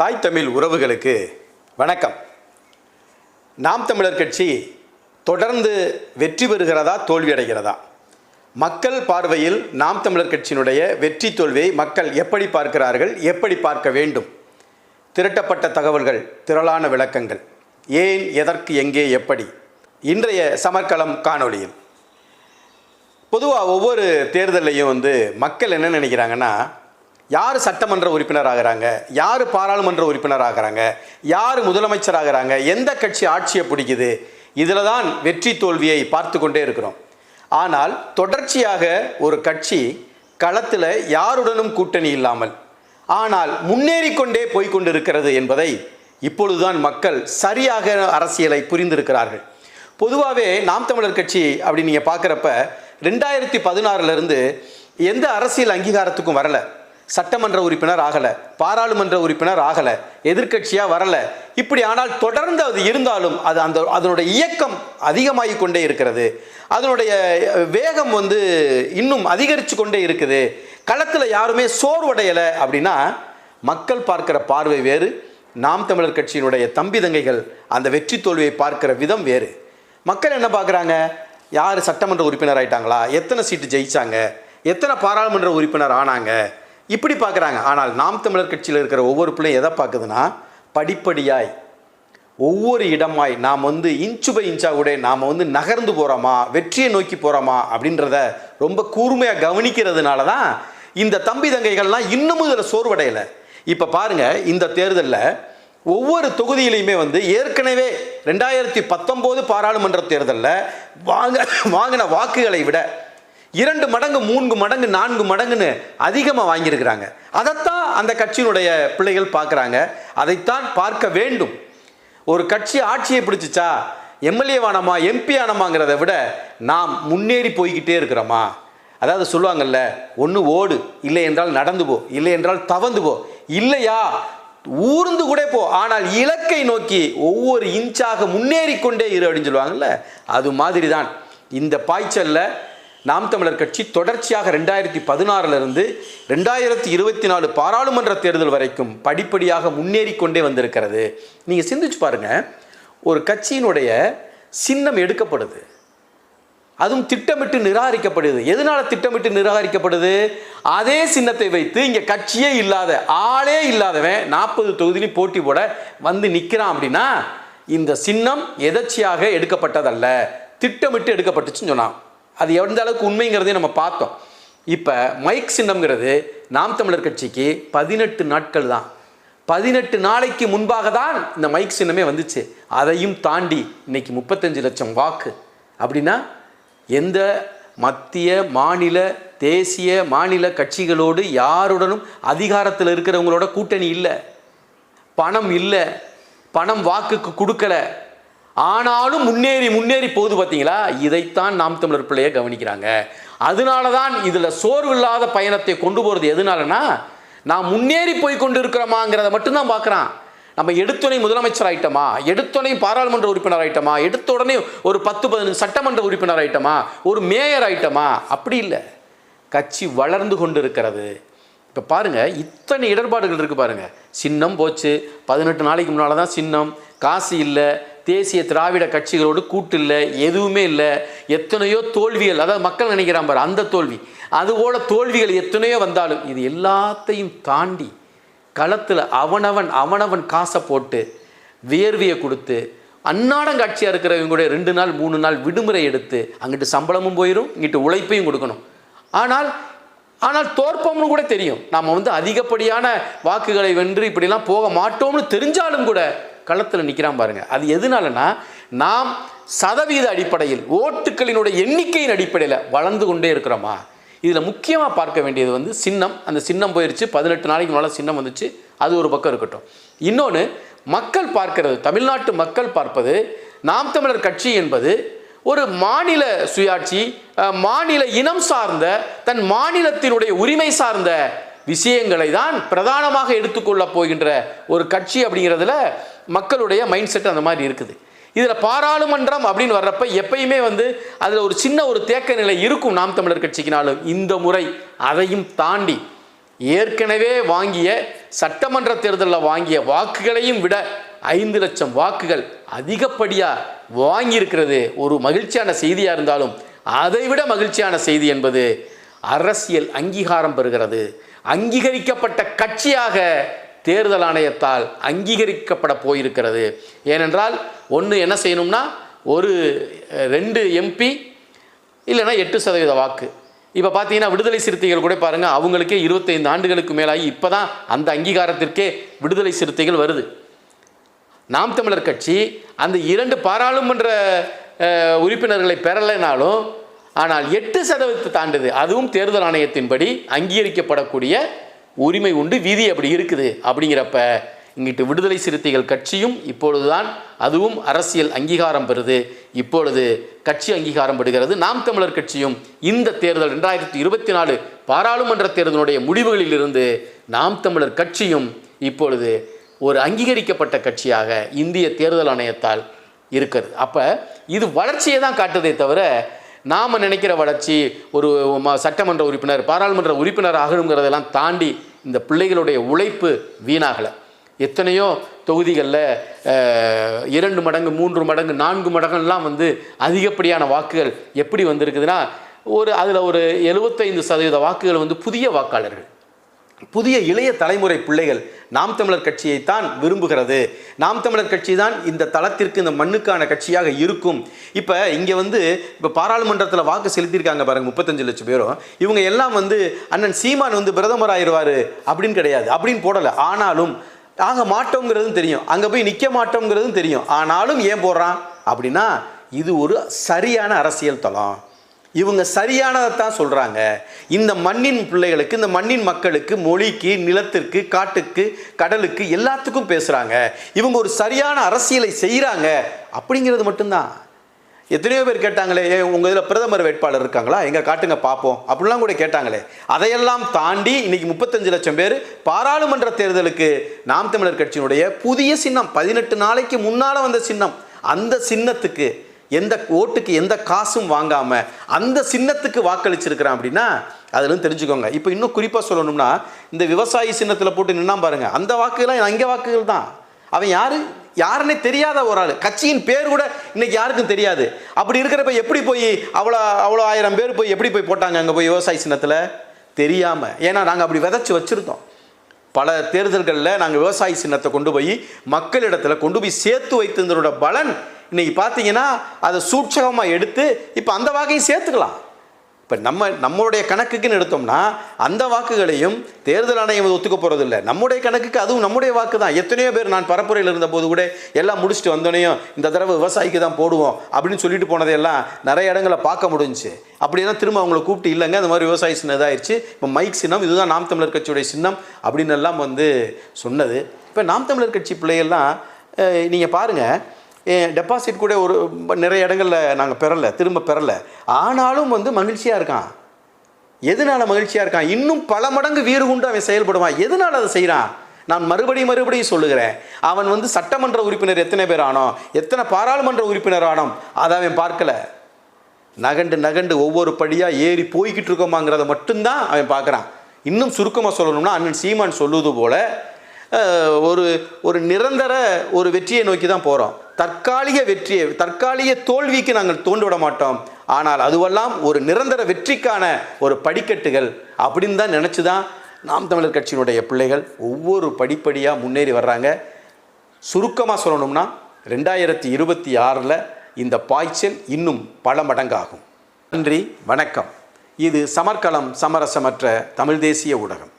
தாய் தமிழ் உறவுகளுக்கு வணக்கம். நாம் தமிழர் கட்சி தொடர்ந்து வெற்றி பெறுகிறதா தோல்வி அடைகிறதா? மக்கள் பார்வையில் நாம் தமிழர் கட்சியினுடைய வெற்றி தோல்வியை மக்கள் எப்படி பார்க்கிறார்கள் எப்படி பார்க்க வேண்டும்? திரட்டப்பட்ட தகவல்கள் திரளான விளக்கங்கள். ஏன் எதற்கு எங்கே எப்படி? இன்றைய சமர்க்களம் காணொளியில். பொதுவாக ஒவ்வொரு தேர்தல்லையும் வந்து மக்கள் என்ன நினைக்கிறாங்கன்னா யார் சட்டமன்ற உறுப்பினர் ஆகிறாங்க யார் பாராளுமன்ற உறுப்பினர் ஆகிறாங்க யார் முதலமைச்சர் ஆகிறாங்க எந்த கட்சி ஆட்சியை பிடிக்குது? இதில் தான் வெற்றி தோல்வியை பார்த்து கொண்டே இருக்கிறோம். ஆனால் தொடர்ச்சியாக ஒரு கட்சி களத்தில் யாருடனும் கூட்டணி இல்லாமல் ஆனால் முன்னேறி கொண்டே போய்கொண்டிருக்கிறது என்பதை இப்பொழுதுதான் மக்கள் சரியாக அரசியலை புரிந்திருக்கிறார்கள். பொதுவாகவே நாம் தமிழர் கட்சி அப்படி நீங்கள் பார்க்குறப்ப ரெண்டாயிரத்தி பதினாறுலேருந்து எந்த அரசியல் அங்கீகாரத்துக்கும் வரலை. சட்டமன்ற உறுப்பினர் ஆகலை பாராளுமன்ற உறுப்பினர் ஆகலை எதிர்க்கட்சியாக வரலை. இப்படி ஆனால் தொடர்ந்து அது இருந்தாலும் அது அந்த அதனுடைய இயக்கம் அதிகமாகி கொண்டே இருக்கிறது. அதனுடைய வேகம் வந்து இன்னும் அதிகரித்து கொண்டே இருக்குது. களத்தில் யாருமே சோர்வடையலை அப்படின்னா மக்கள் பார்க்கிற பார்வை வேறு நாம் தமிழர் கட்சியினுடைய தம்பி தங்கைகள் அந்த வெற்றி தோல்வியை பார்க்கிற விதம் வேறு. மக்கள் என்ன பார்க்குறாங்க? யார் சட்டமன்ற உறுப்பினர் ஆயிட்டாங்களா? எத்தனை சீட்டு ஜெயிச்சாங்க? எத்தனை பாராளுமன்ற உறுப்பினர் ஆனாங்க? இப்படி பார்க்குறாங்க. ஆனால் நாம் தமிழர் கட்சியில் இருக்கிற ஒவ்வொரு பிள்ளையும் எதை பார்க்குதுன்னா படிப்படியாய் ஒவ்வொரு இடமாய் நாம் வந்து இன்ச்சு பை இன்ச்சாக கூட நாம் வந்து நகர்ந்து போகிறோமா வெற்றியை நோக்கி போகிறோமா அப்படின்றத ரொம்ப கூர்மையாக கவனிக்கிறதுனால தான் இந்த தம்பி தங்கைகள்லாம் இன்னமும் இதில் சோர்வடையலை. இப்போ பாருங்கள் இந்த தேர்தலில் ஒவ்வொரு தொகுதியிலையுமே வந்து ஏற்கனவே ரெண்டாயிரத்தி பத்தொம்போது பாராளுமன்ற தேர்தலில் வாங்க வாங்கின வாக்குகளை விட இரண்டு மடங்கு மூன்று மடங்கு நான்கு மடங்குன்னு அதிகமாக வாங்கியிருக்கிறாங்க. அதைத்தான் அந்த கட்சியினுடைய பிள்ளைகள் பார்க்குறாங்க. அதைத்தான் பார்க்க வேண்டும். ஒரு கட்சி ஆட்சியை பிடிச்சிச்சா எம்எல்ஏ ஆனமா எம்பி ஆனமாங்கிறத விட நாம் முன்னேறி போய்கிட்டே இருக்கிறோமா? அதாவது சொல்லுவாங்கல்ல ஒன்று ஓடு இல்லை என்றால் நடந்து போ இல்லை என்றால் தவந்து போ. இல்லையா? ஊர்ந்து கூட போ ஆனால் இலக்கை நோக்கி ஒவ்வொரு இன்ச்சாக முன்னேறி கொண்டே இரு அப்படின்னு சொல்லுவாங்கல்ல அது மாதிரி தான் இந்த பாய்ச்சலில் நாம் தமிழர் கட்சி தொடர்ச்சியாக ரெண்டாயிரத்தி பதினாறிலிருந்து ரெண்டாயிரத்தி இருபத்தி நாலு பாராளுமன்ற தேர்தல் வரைக்கும் படிப்படியாக முன்னேறி கொண்டே வந்திருக்கிறது. நீங்கள் சிந்திச்சு பாருங்கள் ஒரு கட்சியினுடைய சின்னம் எடுக்கப்படுது. அதுவும் திட்டமிட்டு நிராகரிக்கப்படுது. எதனால் திட்டமிட்டு நிராகரிக்கப்படுது? அதே சின்னத்தை வைத்து இங்கே கட்சியே இல்லாத ஆளே இல்லாதவன் நாற்பது தொகுதியிலையும் போட்டி போட வந்து நிற்கிறான் அப்படின்னா இந்த சின்னம் எதர்ச்சியாக எடுக்கப்பட்டதல்ல. திட்டமிட்டு எடுக்கப்பட்டுச்சுன்னு சொன்னான். அது எந்த அளவுக்கு உண்மைங்கிறதையும் நம்ம பார்த்தோம். இப்போ மைக் சின்னம்ங்கிறது நாம் தமிழர் கட்சிக்கு பதினெட்டு நாட்கள் தான். பதினெட்டு நாளைக்கு முன்பாக தான் இந்த மைக் சின்னமே வந்துச்சு. அதையும் தாண்டி இன்னைக்கு முப்பத்தஞ்சு லட்சம் வாக்கு. அப்படின்னா எந்த மத்திய மாநில தேசிய மாநில கட்சிகளோடு யாருடனும் அதிகாரத்தில் இருக்கிறவங்களோட கூட்டணி இல்லை. பணம் இல்லை. பணம் வாக்குக்கு கொடுக்கல. ஆனாலும் முன்னேறி முன்னேறி போகுது பார்த்தீங்களா? இதைத்தான் நாம் தமிழர் பிள்ளையை கவனிக்கிறாங்க. அதனால தான் இதில் சோர்வில்லாத பயணத்தை கொண்டு போகிறது எதனாலனா நான் முன்னேறி போய் கொண்டு இருக்கிறோமாங்கிறத மட்டும்தான் பார்க்குறான். நம்ம எடுத்துணை முதலமைச்சர் ஆயிட்டோமா? எடுத்துணை பாராளுமன்ற உறுப்பினர் ஆயிட்டோமா? எடுத்த உடனே ஒரு பத்து பதினஞ்சு சட்டமன்ற உறுப்பினர் ஆயிட்டோமா? ஒரு மேயர் ஆயிட்டோமா? அப்படி இல்லை. கட்சி வளர்ந்து கொண்டு இருக்கிறது இப்போ பாருங்கள் இத்தனை இடர்பாடுகள் இருக்குது பாருங்கள் சின்னம் போச்சு. பதினெட்டு நாளைக்கு முன்னால் தான் சின்னம். காசு இல்லை. தேசிய திராவிட கட்சிகளோடு கூட்டு இல்லை எதுவுமே இல்லை. எத்தனையோ தோல்விகள் அதாவது மக்கள் நினைக்கிறான் பாரு அந்த தோல்வி. அதுபோல தோல்விகள் எத்தனையோ வந்தாலும் இது எல்லாத்தையும் தாண்டி களத்தில் அவனவன் அவனவன் காசை போட்டு வேர்வையை கொடுத்து அன்னாடங்காட்சியாக இருக்கிறவங்க கூட ரெண்டு நாள் மூணு நாள் விடுமுறை எடுத்து அங்கிட்டு சம்பளமும் போயிடும் இங்கிட்டு உழைப்பையும் கொடுக்கணும். ஆனால் ஆனால் தோற்போம்னு கூட தெரியும். நாம் வந்து அதிகப்படியான வாக்குகளை வென்று இப்படிலாம் போக மாட்டோம்னு தெரிஞ்சாலும் கூட களத்தில் நிற்கிறான் பாருங்கள் அது எதனாலனா நாம் சதவீத அடிப்படையில் ஓட்டுக்களினுடைய எண்ணிக்கையின் அடிப்படையில் வளர்ந்து கொண்டே இருக்கிறோமா? இதில் முக்கியமாக பார்க்க வேண்டியது வந்து சின்னம். அந்த சின்னம் போயிடுச்சு பதினெட்டு நாளைக்கு மேலே சின்னம் வந்துச்சு அது ஒரு பக்கம் இருக்கட்டும். இன்னொன்று மக்கள் பார்க்கிறது தமிழ்நாட்டு மக்கள் பார்ப்பது நாம் தமிழர் கட்சி என்பது ஒரு மாநில சுயாட்சி மாநில இனம் சார்ந்த தன் மாநிலத்தினுடைய உரிமை சார்ந்த விஷயங்களை தான் பிரதானமாக எடுத்துக்கொள்ள போகின்ற ஒரு கட்சி அப்படிங்கிறதுல மக்களுடைய மைண்ட் செட் அந்த மாதிரி இருக்குது. இதில் பாராளுமன்றம் அப்படின்னு வர்றப்ப எப்பயுமே வந்து அதில் ஒரு சின்ன ஒரு தேக்க நிலை இருக்கும் நாம் தமிழர் கட்சிக்குனாலும். இந்த முறை அதையும் தாண்டி ஏற்கனவே வாங்கிய சட்டமன்ற தேர்தலில் வாங்கிய வாக்குகளையும் விட ஐந்து லட்சம் வாக்குகள் அதிகப்படியாக வாங்கியிருக்கிறது. ஒரு மகிழ்ச்சியான செய்தியாக இருந்தாலும் அதைவிட மகிழ்ச்சியான செய்தி என்பது அரசியல் அங்கீகாரம் பெறுகிறது. அங்கீகரிக்கப்பட்ட கட்சியாக தேர்தல் ஆணையத்தால் அங்கீகரிக்கப்பட போயிருக்கிறது. ஏனென்றால் ஒன்று என்ன செய்யணும்னா ஒரு ரெண்டு எம்பி இல்லைன்னா எட்டு சதவீத வாக்கு. இப்போ பார்த்தீங்கன்னா விடுதலை சிறுத்தைகள் கூட பாருங்கள் அவங்களுக்கே இருபத்தைந்து ஆண்டுகளுக்கு மேலாகி இப்போ தான் அந்த அங்கீகாரத்திற்கே விடுதலை சிறுத்தைகள் வருது. நாம் தமிழர் கட்சி அந்த இரண்டு பாராளுமன்ற உறுப்பினர்களை பெறலைனாலும் ஆனால் எட்டு சதவீதத்தை தாண்டுது. அதுவும் தேர்தல் ஆணையத்தின்படி அங்கீகரிக்கப்படக்கூடிய உரிமை உண்டு விதி அப்படி இருக்குது. அப்படிங்கிறப்ப இங்கிட்டு விடுதலை சிறுத்தைகள் கட்சியும் இப்பொழுதுதான் அதுவும் அரசியல் அங்கீகாரம் பெறுது. இப்பொழுது கட்சி அங்கீகாரம் பெறுகிறது. நாம் தமிழர் கட்சியும் இந்த தேர்தல் ரெண்டாயிரத்தி இருபத்தி நாலு பாராளுமன்ற தேர்தலுடைய முடிவுகளிலிருந்து நாம் தமிழர் கட்சியும் இப்பொழுது ஒரு அங்கீகரிக்கப்பட்ட கட்சியாக இந்திய தேர்தல் ஆணையத்தால் இருக்கிறது. அப்போ இது வளர்ச்சியை தான் காட்டுதே தவிர நாம் நினைக்கிற வளர்ச்சி ஒரு ம- சட்டமன்ற உறுப்பினர் பாராளுமன்ற உறுப்பினர் ஆகணுங்கிறதெல்லாம் தாண்டி இந்த பிள்ளைகளுடைய உழைப்பு வீணாகலை. எத்தனையோ தொகுதிகளில் இரண்டு மடங்கு மூன்று மடங்கு நான்கு மடங்குலாம் வந்து அதிகப்படியான வாக்குகள் எப்படி வந்திருக்குதுன்னா ஒரு அதில் ஒரு எழுபத்தைந்து சதவீத வாக்குகள் வந்து புதிய வாக்காளர்கள். புதிய இளைய தலைமுறை பிள்ளைகள் நாம் தமிழர் கட்சியைத்தான் விரும்புகிறது. நாம் தமிழர் கட்சி தான் இந்த தளத்திற்கு இந்த மண்ணுக்கான கட்சியாக இருக்கும். இப்போ இங்கே வந்து இப்போ பாராளுமன்றத்தில் வாக்கு செலுத்தியிருக்காங்க பாருங்க முப்பத்தஞ்சு லட்சம் பேரும் இவங்க எல்லாம் வந்து அண்ணன் சீமான் வந்து பிரதமர் ஆயிடுவார் அப்படின்னு கிடையாது. அப்படின்னு போடலை. ஆனாலும் ஆக மாட்டோங்கிறதும் தெரியும். அங்கே போய் நிற்க மாட்டோங்கிறதும் தெரியும். ஆனாலும் ஏன் போடுறான்? அப்படின்னா இது ஒரு சரியான அரசியல் தளம். இவங்க சரியானதை தான் சொல்கிறாங்க இந்த மண்ணின் பிள்ளைகளுக்கு இந்த மண்ணின் மக்களுக்கு மொழிக்கு நிலத்திற்கு காட்டுக்கு கடலுக்கு எல்லாத்துக்கும் பேசுகிறாங்க இவங்க ஒரு சரியான அரசியலை செய்கிறாங்க அப்படிங்கிறது மட்டும்தான். எத்தனையோ பேர் கேட்டாங்களே ஏ உங்கள் இதில் பிரதமர் வேட்பாளர் இருக்காங்களா? எங்கே காட்டுங்க பார்ப்போம் அப்படிலாம் கூட கேட்டாங்களே. அதையெல்லாம் தாண்டி இன்றைக்கி முப்பத்தஞ்சு லட்சம் பேர் பாராளுமன்ற தேர்தலுக்கு நாம் தமிழர் கட்சியினுடைய புதிய சின்னம் பதினெட்டு நாளைக்கு முன்னால் வந்த சின்னம் அந்த சின்னத்துக்கு எந்த ஓட்டுக்கு எந்த காசும் வாங்காமல் அந்த சின்னத்துக்கு வாக்களிச்சிருக்கிறான் அப்படின்னா அதுலேருந்து தெரிஞ்சுக்கோங்க. இப்போ இன்னும் குறிப்பாக சொல்லணும்னா இந்த விவசாயி சின்னத்தில் போட்டு நின்னா பாருங்க. அந்த வாக்குகள்லாம் அங்கே வாக்குகள் தான். அவன் யார்? யாருன்னே தெரியாத ஒரு ஆள். கட்சியின் பேர் கூட இன்னைக்கு யாருக்கும் தெரியாது. அப்படி இருக்கிறப்ப எப்படி போய் அவ்வளோ அவ்வளோ ஆயிரம் பேர் போய் எப்படி போய் போட்டாங்க அங்கே போய் விவசாய சின்னத்தில்? தெரியாமல் ஏன்னா நாங்கள் அப்படி விதைச்சி வச்சுருந்தோம். பல தேர்தல்களில் நாங்கள் விவசாய சின்னத்தை கொண்டு போய் மக்களிடத்தில் கொண்டு போய் சேர்த்து வைத்திருந்ததோட பலன் இன்னைக்கு பார்த்தீங்கன்னா அதை சூட்சகமாக எடுத்து இப்போ அந்த வாக்கையும் சேர்த்துக்கலாம். இப்போ நம்ம நம்மளுடைய கணக்குக்குன்னு எடுத்தோம்னா அந்த வாக்குகளையும் தேர்தல் ஆணையம் ஒத்துக்க போகிறது இல்லை நம்முடைய கணக்குக்கு அதுவும் நம்முடைய வாக்கு தான் எத்தனையோ பேர் நான் பரப்புரையில் இருந்தபோது கூட எல்லாம் முடிச்சுட்டு வந்தோடனையும் இந்த தடவை விவசாயிக்கு தான் போடுவோம் அப்படின்னு சொல்லிட்டு போனதையெல்லாம் நிறைய இடங்களை பார்க்க முடிஞ்சு அப்படின்னா திரும்ப அவங்கள கூப்பிட்டு இல்லைங்க அந்த மாதிரி விவசாய சின்னம் இதாகிடுச்சு இப்போ மைக் சின்னம் இதுதான் நாம் தமிழர் கட்சியுடைய சின்னம் அப்படின்னு எல்லாம் வந்து சொன்னது. இப்போ நாம் தமிழர் கட்சி பிள்ளைகள்லாம் நீங்கள் பாருங்கள் டெபாசிட் கூட ஒரு நிறைய இடங்களில் நாங்கள் பெறலை திரும்ப பெறலை. ஆனாலும் வந்து மகிழ்ச்சியாக இருக்கான். எதனால மகிழ்ச்சியாக இருக்கான்? இன்னும் பல மடங்கு வீறு கொண்டு அவன் செயல்படுவான். எதனால் அதை செய்கிறான் நான் மறுபடியும் மறுபடியும் சொல்லுகிறேன். அவன் வந்து சட்டமன்ற உறுப்பினர் எத்தனை பேர் ஆனோம்? எத்தனை பாராளுமன்ற உறுப்பினர் ஆனோம்? அதை அவன் பார்க்கல. நகண்டு நகண்டு ஒவ்வொரு படியாக ஏறி போய்கிட்டு இருக்கோமாங்கிறத மட்டும்தான் அவன் பார்க்குறான். இன்னும் சுருக்கமாக சொல்லணும்னா அண்ணன் சீமான் சொல்லுவது போல ஒரு ஒரு நிரந்தர ஒரு வெற்றியை நோக்கி தான் போகிறோம் தற்காலிக வெற்றியை தற்காலிக தோல்விக்கு நாங்கள் தோண்டுவிட மாட்டோம். ஆனால் அதுவெல்லாம் ஒரு நிரந்தர வெற்றிக்கான ஒரு படிக்கட்டுகள் அப்படின்னு தான் நினச்சி தான் நாம் தமிழர் கட்சியினுடைய பிள்ளைகள் ஒவ்வொரு படிப்படியாக முன்னேறி வர்றாங்க. சுருக்கமாக சொல்லணும்னா ரெண்டாயிரத்தி இருபத்தி ஆறில் இந்த பாய்ச்சல் இன்னும் பல மடங்காகும். நன்றி வணக்கம். இது சமர்க்கலம் சமரசமற்ற தமிழ் தேசிய ஊடகம்.